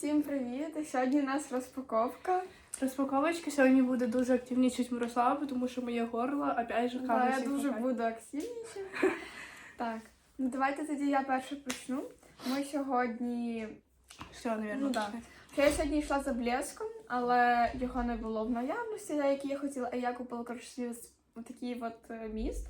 Всім привіт! Сьогодні у нас розпаковка. Розпаковочка сьогодні буде дуже активнічить Мирослава, тому що моє горло опять же Да, я дуже хапати. буду активніше. Так, ну давайте тоді я перше почну. Ми сьогодні. Все, навірно. Ну, да. Я сьогодні йшла за блеском, але його не було в наявності, який я хотіла, а я купила коротше такий от е, міст.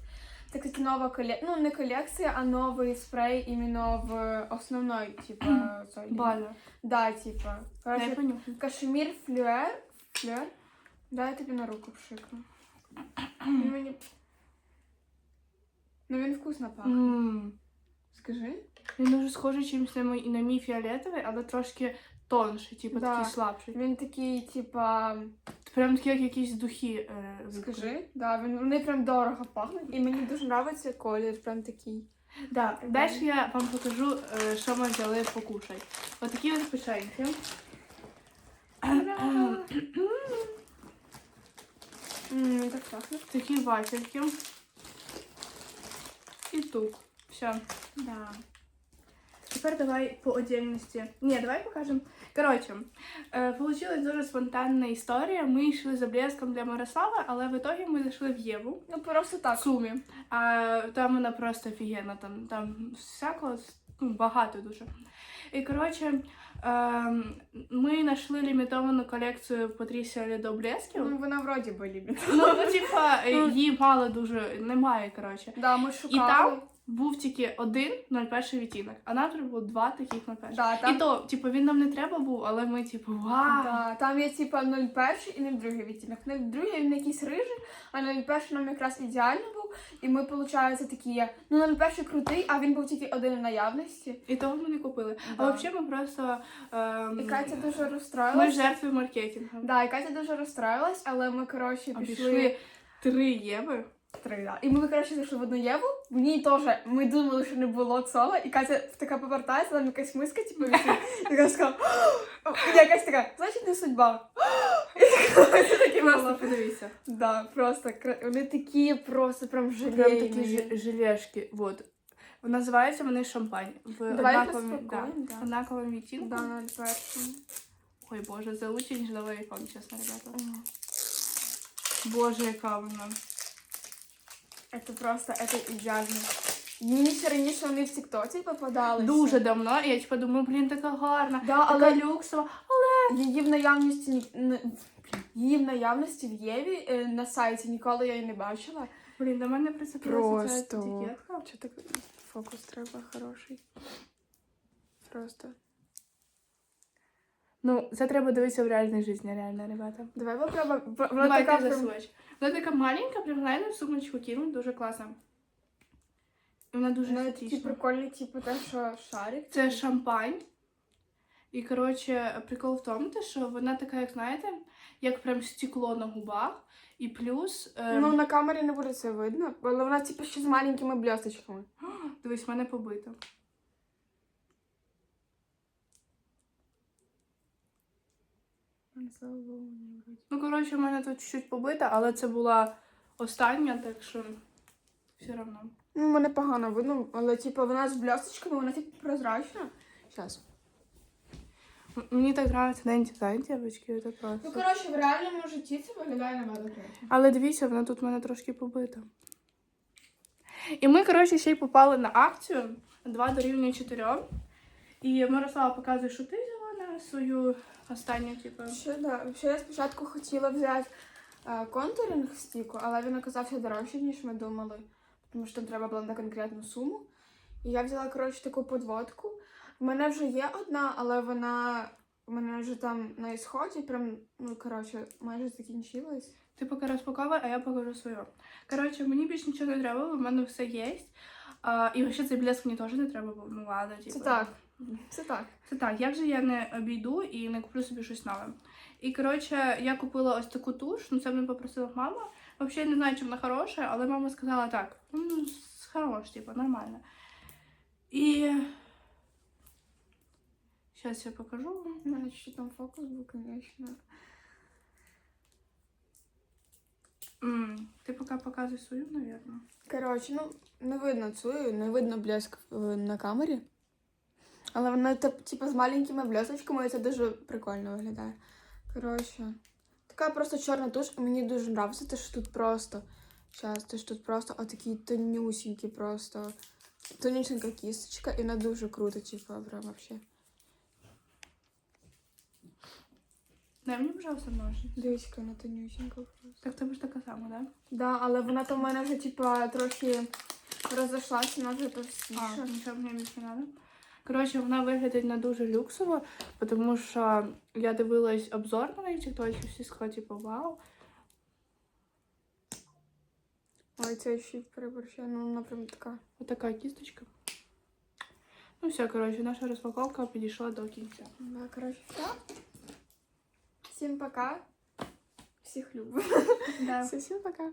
Це, кстати, нова колекція, ну не колекція, а новий спрей іменно в основної, типа, цієї. Бально. Да, типа. Дай Коротше, понюхай. Кашемір флюер. Флюер. Дай я тобі на руку пшикну. Він мені. Ну він вкусно пахне. М, Скажи. Він дуже схожий чимось на мій, на мій фіолетовий, але трошки тонший, типу Да. такий слабший. Він такий, типа. Прям такі, як якісь духи. Е, Скажи. Да, він, вони прям дорого пахнуть. І мені дуже подобається колір, прям такий. Да. Далі я вам покажу, е, що ми взяли покушати. Отакі от печеньки. Ммм, так пахне. Такі вафельки. І тут. Все. Да. Тепер давай по отдельності. Ні, давай покажемо. Коротше, е, получилась дуже спонтанна історія. Ми йшли за блеском для Мирослава, але в ітогі ми зайшли в Єву Ну просто в так. сумі. А там вона просто офігенна, там, там всякого ну, багато дуже. І коротше, е, ми знайшли лімітовану колекцію Патрісія Лідо блесків. Ну, вона вроді би любить. Ну, ну, типа, е, її мало дуже немає, коротше. Да, ми І шукали. там був тільки один 01 відтінок, а нам треба було два таких 01. Да, там... І то, типу, він нам не треба був, але ми, типу, вау! Да, там є типа 01 і 02 відтінок. 02 він якийсь рижий, а 01 нам якраз ідеально був. І ми, виходить, такі. Ну 01 крутий, а він був тільки один в наявності. І того ми не купили. Да. А взагалі ми просто ем, І Катя дуже ми жертви маркетингу. Да, і Катя дуже розстроїлась, але ми, коротше, пішли. 3 євро. Три, да. І ми, коротше, зайшли в одну Єву. В ній теж ми думали, що не було цього. І Катя така повертається, там якась миска, типу, висить. І Катя така, «О!» І якась така, значить, не судьба. І це таке Просто було. подивіться. Да, просто кра- вони такі просто прям Прям желейні. такі ж-. Вот. Називаються вони шампань. В Давай однаковому, да, да. в однаковому відтінку. Да, на першому. Ой, боже, це лучше, ніж новий iPhone, чесно, ребята. Боже, яка вона. Це просто, це ідеально. Мені ще раніше вони в Тіктоці попадалися. Дуже давно, і я типу думаю, блін, така гарна, Да, така але люксова. її в наявності її в наявності в Єві е, на сайті ніколи я її не бачила. Блін, до мене прицепилася ця Просто. етикетка. Чи так фокус треба хороший? Просто. Ну, це треба дивитися в реальній житті, реально, ребята. Давай попробуємо. Вона Давай така ти прям- засувач. Вона така маленька, реально в сумочку кинуть, дуже класна. І Вона дуже Вона такі естетична. прикольні, типу, те, що шарик. Це шампань. І, коротше, прикол в тому, те, що вона така, як знаєте, як прям стекло на губах. І плюс, е, Ну, на камері не буде це видно, але вона, типу, ще з маленькими блісточками. дивись, в мене побито. Ну, коротше, в мене тут чуть-чуть побита, але це була остання, так що все одно. Ну, мене погано видно, але, типу, вона з блісточками, вона, типу, прозрачна. Зараз. Мені так подобається на дизайн, дівчатки, це Ну, коротше, в реальному житті це виглядає набагато краще. Але дивіться, вона тут в мене трошки побита. І ми, коротше, ще й попали на акцію 2 дорівнює 4. І Мирослава показує, що ти свою останню, типу. Ще, да. Ще я спочатку хотіла взяти е, контуринг стіку, але він оказався дорожчий, ніж ми думали, тому що там треба було на конкретну суму. І я взяла, коротше, таку подводку. У мене вже є одна, але вона у мене вже там на ісході, прям, ну, коротше, майже закінчилась. Ти поки розпаковуй, а я покажу свою. Коротше, мені більше нічого не треба, в мене все є. А, і ще цей блеск мені теж не треба було. Ну ладно, типу. Це так. Це так. Це так, як же я не обійду і не куплю собі щось нове. І коротше, я купила ось таку туш, ну це мене попросила мама. Взагалі я не знаю, чи вона хороша, але мама сказала так, ну, хорош, типу, нормально. І. Зараз я покажу мене там фокус був, звісно. М, Ти поки показуй свою, мабуть. Коротше, ну, не видно цю, не видно блеск е, на камері. Але вона тип- типу з маленькими бльосочками, і це дуже прикольно виглядає. Коротше, така просто чорна туш, і мені дуже подобається, те, що тут просто. Зараз, те, що тут просто отакий тонюсінький просто. Тонюсінька кісточка, і вона дуже круто, типу, прям вообще. Дай мені, пожалуйста, ножниці. Дивись, яка вона тонюсінька просто. Так тебе ж така сама, да? Да, але вона там в мене вже, типа, трохи розійшлася, вона вже А, товстіша. нічого мені більше не треба. Коротше, вона виглядить не дуже люксово, тому що я дивилась обзор на неї в TikTok, і всі сказали, типу, вау. Ой, це ще переборщила, ну вона прям така. Отака кісточка. Ну все, коротше, наша розпаковка підійшла до кінця. Да, коротше, все. Всім пока. Всіх люблю. Да. всем всім пока.